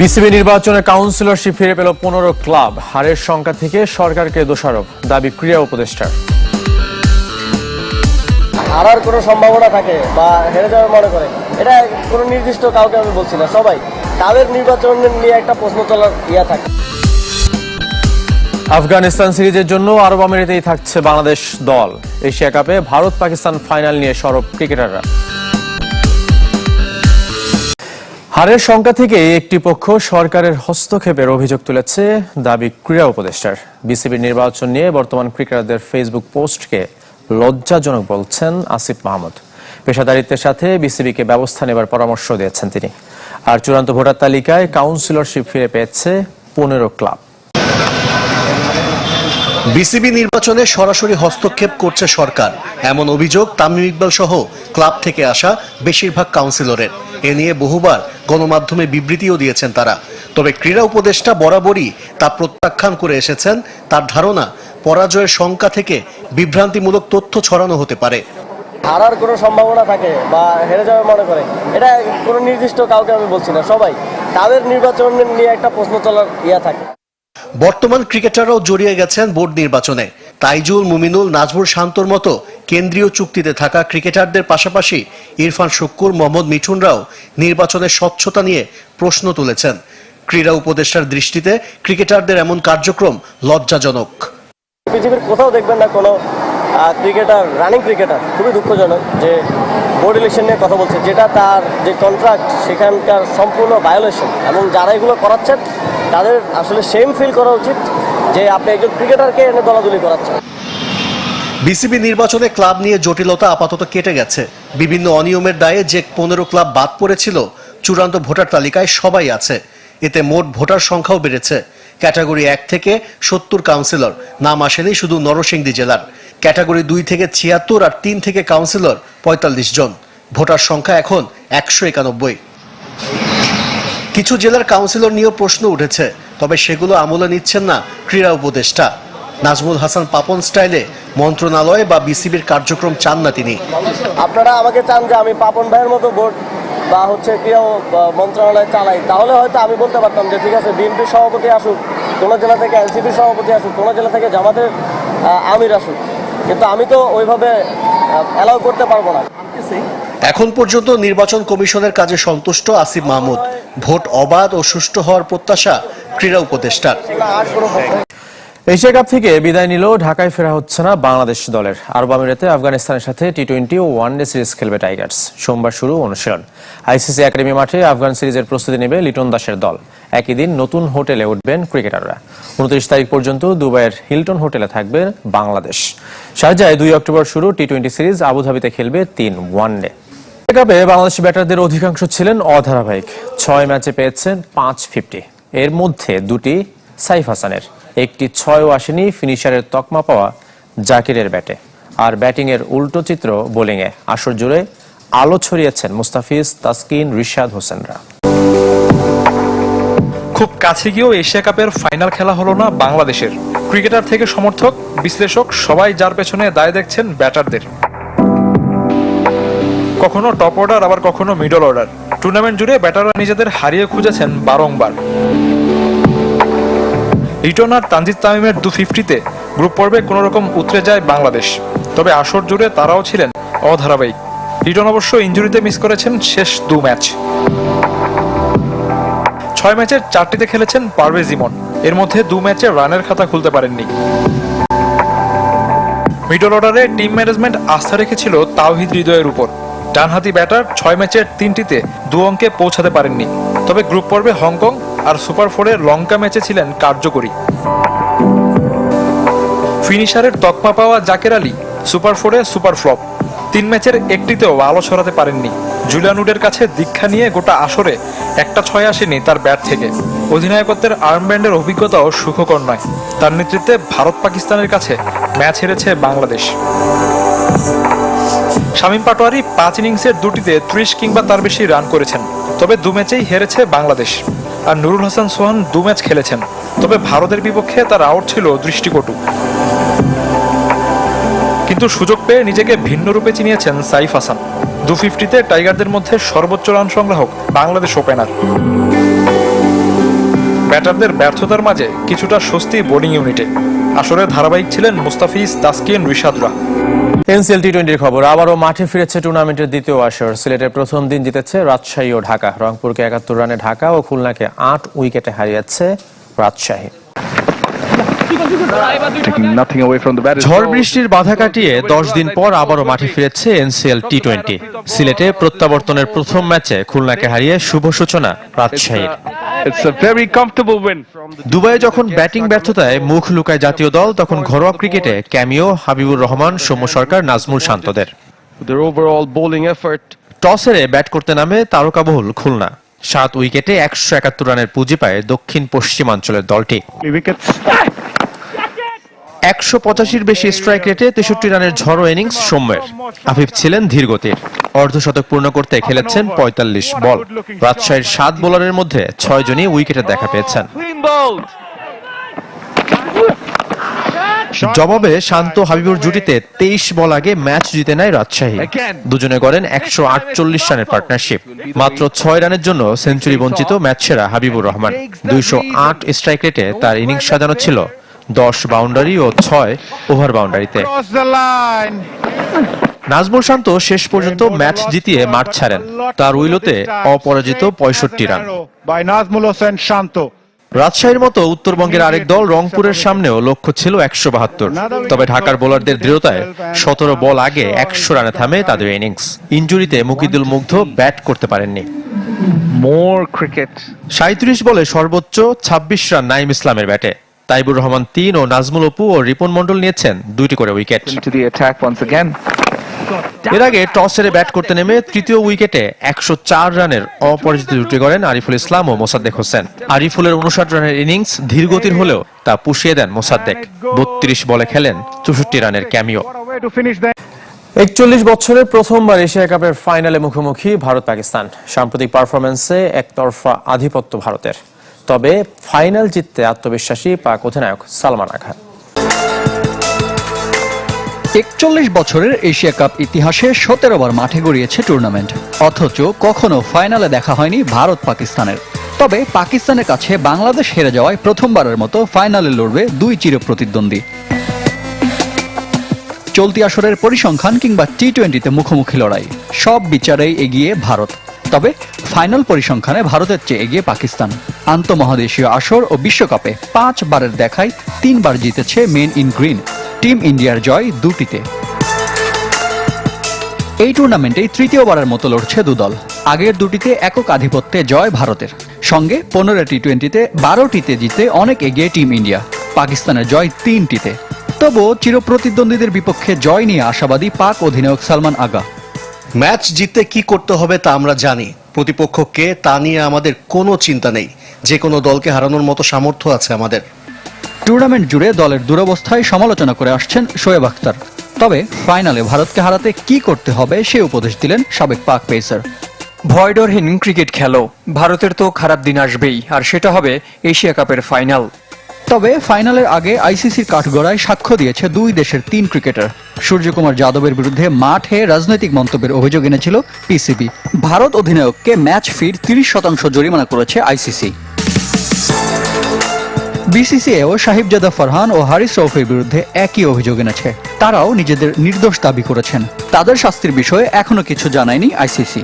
BCB নির্বাচনে councillorship ফিরে পেল পনেরো ক্লাব। হারের সংখ্যা থেকে সরকারকে দোষারোপ দাবি ক্রীড়া উপদেষ্টার। হারার কোনো সম্ভাবনা থাকে বা হেরে যাবে মনে করে? এটা কোনো নির্দিষ্ট কাউকে আমি বলছি না সবাই। তাদের নির্বাচন নিয়ে একটা প্রশ্ন তোলার ইয়া থাকে। আফগানিস্তান সিরিজের জন্য আরব আমিরাতেই থাকছে বাংলাদেশ দল। এশিয়া কাপে ভারত পাকিস্তান ফাইনাল নিয়ে সরব ক্রিকেটাররা। হারের সংখ্যা থেকে একটি পক্ষ সরকারের হস্তক্ষেপের অভিযোগ তুলেছে দাবি ক্রীড়া উপদেষ্টার। বিসিবির নির্বাচন নিয়ে বর্তমান ক্রিকেটারদের ফেসবুক পোস্টকে লজ্জাজনক বলছেন আসিফ মাহমুদ। পেশাদারিত্বের সাথে বিসিবিকে ব্যবস্থা নেবার পরামর্শ দিয়েছেন তিনি। আর চূড়ান্ত ভোটার তালিকায় কাউন্সিলরশিপ ফিরে পেয়েছে পনেরো ক্লাব। বিসিবি নির্বাচনে সরাসরি হস্তক্ষেপ করছে সরকার। এমন অভিযোগ তামিম ইকবাল সহ ক্লাব থেকে আসা বেশিরভাগ কাউন্সিলরের। এ নিয়ে বহুবার গণমাধ্যমে বিবৃতিও দিয়েছেন তারা। তবে ক্রীড়া উপদেষ্টা বরাবরই তা প্রত্যাখ্যান করে এসেছেন। তার ধারণা, পরাজয়ের শঙ্কা থেকে বিভ্রান্তিমূলক তথ্য ছড়ানো হতে পারে। হারার কোনো সম্ভাবনা থাকে বা হেরে যাবে মনে করে, এটা কোনো নির্দিষ্ট কাউকে আমি বলছি না, সবাই। তাদের নির্বাচন নিয়ে একটা প্রশ্ন তোলার ইয়া থাকে। বর্তমান ক্রিকেটাররাও জড়িয়ে গেছেন বোর্ড নির্বাচনে। তাইজুল, মুমিনুল নাজমুর শান্তর মতো কেন্দ্রীয় চুক্তিতে থাকা ক্রিকেটারদের পাশাপাশি ইরফান শুক্কুর, মোহাম্মদ মিঠুনরাও নির্বাচনের স্বচ্ছতা নিয়ে প্রশ্ন তুলেছেন। ক্রীড়া উপদেষ্টার দৃষ্টিতে ক্রিকেটারদের এমন কার্যক্রম লজ্জাজনক। পৃথিবীর কোথাও দেখবেন না কোনো ক্রিকেটার, রানিং ক্রিকেটার, খুবই দুঃখজনক যে বোর্ড ইলেকশন নিয়ে কথা বলছে। যেটা তার যে কন্ট্রাক্ট সেখানকার সম্পূর্ণ ভায়োলেশন এবং যারা এগুলো করাচ্ছেন তাদের আসলে সেম ফিল করা উচিত যে আপনি একজন ক্রিকেটারকে এনে দলাদলি করাচ্ছেন। বিসিবি নির্বাচনে ক্লাব নিয়ে জটিলতা আপাতত কেটে গেছে। বিভিন্ন অনিয়মের দায়ে যে পনেরো ক্লাব বাদ পড়েছিল, চূড়ান্ত ভোটার তালিকায় সবাই আছে। এতে মোট ভোটার সংখ্যাও বেড়েছে। ক্যাটাগরি এক থেকে সত্তর কাউন্সিলর, নাম আসেনি শুধু নরসিংদী জেলার। ক্যাটাগরি দুই থেকে ছিয়াত্তর আর তিন থেকে কাউন্সিলর পঁয়তাল্লিশ জন। ভোটার সংখ্যা এখন একশো একানব্বই। কিছু জেলার কাউন্সিলর নিয়েও প্রশ্ন উঠেছে তবে সেগুলো আমলে নিচ্ছেন না ক্রীড়া উপদেষ্টা। নাজমুল হাসান পাপন স্টাইলে মন্ত্রণালয় বা বিসিবির কার্যক্রম চান না তিনি। আপনারা আমাকে চান যে আমি পাপন ভাইয়ের মতো বোর্ড বা হচ্ছে ক্রীড়া আহ, মন্ত্রণালয় চালাই। তাহলে হয়তো আমি বলতে পারতাম যে ঠিক আছে বিএনপির সভাপতি আসুক কোনো জেলা থেকে এনসিপির সভাপতি আসুক কোনো জেলা থেকে জামাতের আমির আসুক। কিন্তু আমি তো ওইভাবে অ্যালাউ করতে পারব না। এখন পর্যন্ত নির্বাচন কমিশনের কাজে সন্তুষ্ট আসিফ মাহমুদ। ভোট অবাধ ও সুষ্ঠু হওয়ার প্রত্যাশা ক্রীড়া উপদেষ্টার। এশিয়া কাপ থেকে বিদায় নিলেও ঢাকায় ফেরা হচ্ছে না বাংলাদেশ দলের। আরব আমিরাতে আফগানিস্তানের সাথে টি টোয়েন্টি ও ওয়ানডে সিরিজ খেলবে টাইগার্স। সোমবার শুরু অনুশীলন। আইসিসি একাডেমি মাঠে আফগান সিরিজের প্রস্তুতি নেবে লিটন দাসের দল। একই দিন নতুন হোটেলে উঠবেন ক্রিকেটাররা। উনত্রিশ তারিখ পর্যন্ত দুবাইয়ের হিলটন হোটেলে থাকবে বাংলাদেশ। শারজায় দুই অক্টোবর শুরু টি টোয়েন্টি সিরিজ আবুধাবিতে খেলবে তিন ওয়ানডে কাপে বাংলাদেশি ব্যাটারদের অধিকাংশ ছিলেন অধারাবাহিক। ছয় ম্যাচে পেয়েছেন পাঁচ ফিফটি। এর মধ্যে দুটি সাইফ হাসানের। একটি ছয়ও আসেনি ফিনিশারের তকমা পাওয়া জাকিরের ব্যাটে। আর ব্যাটিংয়ের উল্টো চিত্র বোলিংয়ে আসর জুড়ে আলো ছড়িয়েছেন মুস্তাফিজ, তাসকিন, রিশাদ হোসেনরা। খুব কাছে গিয়েও এশিয়া কাপের ফাইনাল খেলা হলো না বাংলাদেশের। ক্রিকেটার থেকে সমর্থক, বিশ্লেষক সবাই যার পেছনে দায় দেখছেন ব্যাটারদের। কখনো টপ অর্ডার আবার কখনো মিডল অর্ডার টুর্নামেন্ট জুড়ে ব্যাটাররা নিজেদের হারিয়ে খুঁজেছেন বারংবার। রিটন আর তানজিদ তামিমের দু ফিফটিতে গ্রুপ পর্বে কোনো রকম উতরে যায় বাংলাদেশ। তবে আসর জুড়ে তারাও ছিলেন অধারাবাহিক। রিটন অবশ্য ইঞ্জুরিতে মিস করেছেন শেষ দু ম্যাচ ছয় ম্যাচের চারটিতে খেলেছেন পারভেজ ইমন। এর মধ্যে দু ম্যাচে রানের খাতা খুলতে পারেননি। মিডল অর্ডারে টিম ম্যানেজমেন্ট আস্থা রেখেছিল তাওহিদ হৃদয়ের উপর। ডানহাতি ব্যাটার ছয় ম্যাচের তিনটিতে দু অঙ্কে পৌঁছাতে পারেননি। তবে গ্রুপ পর্বে হংকং আর সুপার ফোরে লঙ্কা ম্যাচে ছিলেন কার্যকরী। ফিনিশারের তকমা পাওয়া জাকের আলী সুপার ফোরে সুপার ফ্লপ। তিন ম্যাচের একটিতেও আলো ছড়াতে পারেননি। জুলিয়ানুডের কাছে দীক্ষা নিয়ে গোটা আসরে একটা ছয় আসেনি তার ব্যাট থেকে। অধিনায়কত্বের আর্মব্যান্ডের অভিজ্ঞতাও সুখকর নয়। তার নেতৃত্বে ভারত পাকিস্তানের কাছে ম্যাচ হেরেছে বাংলাদেশ। শামীম পাটোয়ারি পাঁচ ইনিংসের দুটিতে ত্রিশ কিংবা তার বেশি রান করেছেন। তবে দু ম্যাচেই হেরেছে বাংলাদেশ। আর নুরুল হাসান সোহান দু ম্যাচ খেলেছেন। তবে ভারতের বিপক্ষে তার আউট ছিল দৃষ্টিকটু। কিন্তু সুযোগ পেয়ে নিজেকে ভিন্ন রূপে চিনিয়েছেন সাইফ হাসান। দু ফিফটিতে টাইগারদের মধ্যে সর্বোচ্চ রান সংগ্রাহক বাংলাদেশ ওপেনার। ব্যাটারদের ব্যর্থতার মাঝে কিছুটা স্বস্তি বোলিং ইউনিটে। আসলে ধারাবাহিক ছিলেন মুস্তাফিজ, তাসকিন রিশাদরা এনসিএল টি টোয়েন্টির খবর আবারও মাঠে ফিরেছে টুর্নামেন্টের দ্বিতীয় আসর। সিলেটের প্রথম দিন জিতেছে রাজশাহী ও ঢাকা। রংপুরকে একাত্তর রানে ঢাকা ও খুলনাকে আট উইকেটে হারিয়েছে রাজশাহী. ঝড় বৃষ্টির বাধা কাটিয়ে দশ দিন পর আবারও মাঠে ফিরেছে এনসিএল টি টোয়েন্টি সিলেটে প্রত্যাবর্তনের প্রথম ম্যাচে খুলনাকে হারিয়ে শুভ সূচনা রাজশাহীর। It's a very comfortable win. দুবাইয়ে যখন ব্যাটিং ব্যর্থতায় মুখ লুকায় জাতীয় দল তখন ঘরোয়া ক্রিকেটে ক্যামিও হাবিবুর রহমান সৌম্য সরকার নাজমুল শান্তদের। Their overall bowling effort. Toss হেরে ব্যাট করতে নামে তারকাবহুল খুলনা। সাত উইকেটে একশো একাত্তর রানের পুঁজি পায় দক্ষিণ পশ্চিমাঞ্চলের দলটি। একশো পঁচাশির বেশি স্ট্রাইক রেটে তেষট্টি রানের ঝড়ো ইনিংস সৌম্যের। আফিফ ছিলেন ধীরগতির। অর্ধশতক পূর্ণ করতে খেলেছেন পঁয়তাল্লিশ বল। রাজশাহীর সাত বোলারের মধ্যে ছয় জনই উইকেটে দেখা পেয়েছেন। জবাবে শান্ত হাবিবুর জুটিতে তেইশ বল আগে ম্যাচ জিতে নেয় রাজশাহী। দুজনে করেন একশো আটচল্লিশ রানের পার্টনারশিপ। মাত্র ছয় রানের জন্য সেঞ্চুরি বঞ্চিত ম্যাচ সেরা হাবিবুর রহমান। দুইশো আট স্ট্রাইক রেটে তার ইনিংস সাজানো ছিল। দশ বাউন্ডারি ও ছয় ওভার বাউন্ডারিতে. নাজমুল শান্ত শেষ পর্যন্ত ম্যাচ জিতিয়ে মাঠ ছাড়েন। তার উইলোতে অপরাজিত পঁয়ষট্টি run. By Nazmul Hossain Shanto. রাজশাহীর মতো উত্তরবঙ্গের আরেক দল রংপুরের সামনেও লক্ষ্য ছিল একশো বাহাত্তর। তবে ঢাকার বোলারদের দৃঢ়তায় সতেরো বল আগে একশো রানে থামে তাদের ইনিংস। ইঞ্জুরিতে মুকিদুল মুগ্ধ ব্যাট করতে পারেননি. সাঁত্রিশ বলে সর্বোচ্চ ছাব্বিশ রান নাইম ইসলামের ব্যাটে। তাইবুর রহমান তিন ও নাজমুল অপু ও রিপন মন্ডল নিয়েছেন দুইটি করে উইকেট। এর আগে টস হেরে ব্যাট করতে নেমে তৃতীয় উইকেটে একশো চার রানের অপরাজিত জুটি করেন আরিফুল ইসলাম ও মোসাদ্দেক হোসেন। আরিফুলের উনষাট রানের ইনিংস ধীরগতির হলেও তা পুষিয়ে দেন মোসাদ্দেক। বত্রিশ বলে খেলেন চৌষট্টি রানের ক্যামিও। একচল্লিশ বছরের প্রথমবার এশিয়া কাপের ফাইনালে মুখোমুখি ভারত পাকিস্তান সাম্প্রতিক পারফরমেন্সে একতরফা আধিপত্য ভারতের। তবে ফাইনাল জিততে আত্মবিশ্বাসী পাক অধিনায়ক সালমান আঘা একচল্লিশ বছরের এশিয়া কাপ ইতিহাসে সতেরো বার মাঠে গড়িয়েছে টুর্নামেন্ট। অথচ কখনো ফাইনালে দেখা হয়নি ভারত পাকিস্তানের। তবে পাকিস্তানের কাছে বাংলাদেশ হেরে যাওয়ায় প্রথমবারের মতো ফাইনালে লড়বে দুই চিরপ্রতিদ্বন্দ্বী। চলতি আসরের পরিসংখ্যান কিংবা টি টোয়েন্টিতে মুখোমুখি লড়াই, সব বিচারেই এগিয়ে ভারত। তবে ফাইনাল পরিসংখ্যানে ভারতের চেয়ে এগিয়ে পাকিস্তান। আন্তঃমহাদেশীয় আসর ও বিশ্বকাপে পাঁচবারের দেখায় তিনবার জিতেছে মেন ইন গ্রিন। টিম ইন্ডিয়ার জয় দুটিতে। এই টুর্নামেন্টে তৃতীয়বারের মতো লড়ছে দুদল। আগের দুটিতে একক আধিপত্যে জয় ভারতের। সঙ্গে পনেরো টি টোয়েন্টিতে বারোটিতে জিতে অনেক এগিয়ে টিম ইন্ডিয়া। পাকিস্তানের জয় তিনটিতে। তবুও চিরপ্রতিদ্বন্দ্বীদের বিপক্ষে জয় নিয়ে আশাবাদী পাক অধিনায়ক সালমান আগা। ম্যাচ জিততে কি করতে হবে তা আমরা জানি। প্রতিপক্ষ কে তা নিয়ে আমাদের কোনো চিন্তা নেই। যে কোনো দলকে হারানোর মতো সামর্থ্য আছে আমাদের। টুর্নামেন্ট জুড়ে দলের দুরবস্থায় সমালোচনা করে আসছেন শোয়েব আখতার। তবে ফাইনালে ভারতকে হারাতে কি করতে হবে সে উপদেশ দিলেন সাবেক পাক পেসার। ভয়ডরহীন ক্রিকেট খেলো। ভারতের তো খারাপ দিন আসবেই আর সেটা হবে এশিয়া কাপের ফাইনাল। তবে ফাইনালের আগে আইসিসির কাঠগড়ায় সাক্ষ্য দিয়েছে দুই দেশের তিন ক্রিকেটার। সূর্যকুমার যাদবের বিরুদ্ধে মাঠে রাজনৈতিক মন্তব্যের অভিযোগ এনেছিল পিসিবি। ভারত অধিনায়ককে ম্যাচ ফির তিরিশ শতাংশ জরিমানা করেছে আইসিসি। বিসিসিএও সাহিবজাদা ফরহান ও হারিস রৌফের বিরুদ্ধে একই অভিযোগ এনেছে। তারাও নিজেদের নির্দোষ দাবি করেছেন। তাদের শাস্তির বিষয়ে এখনও কিছু জানায়নি আইসিসি।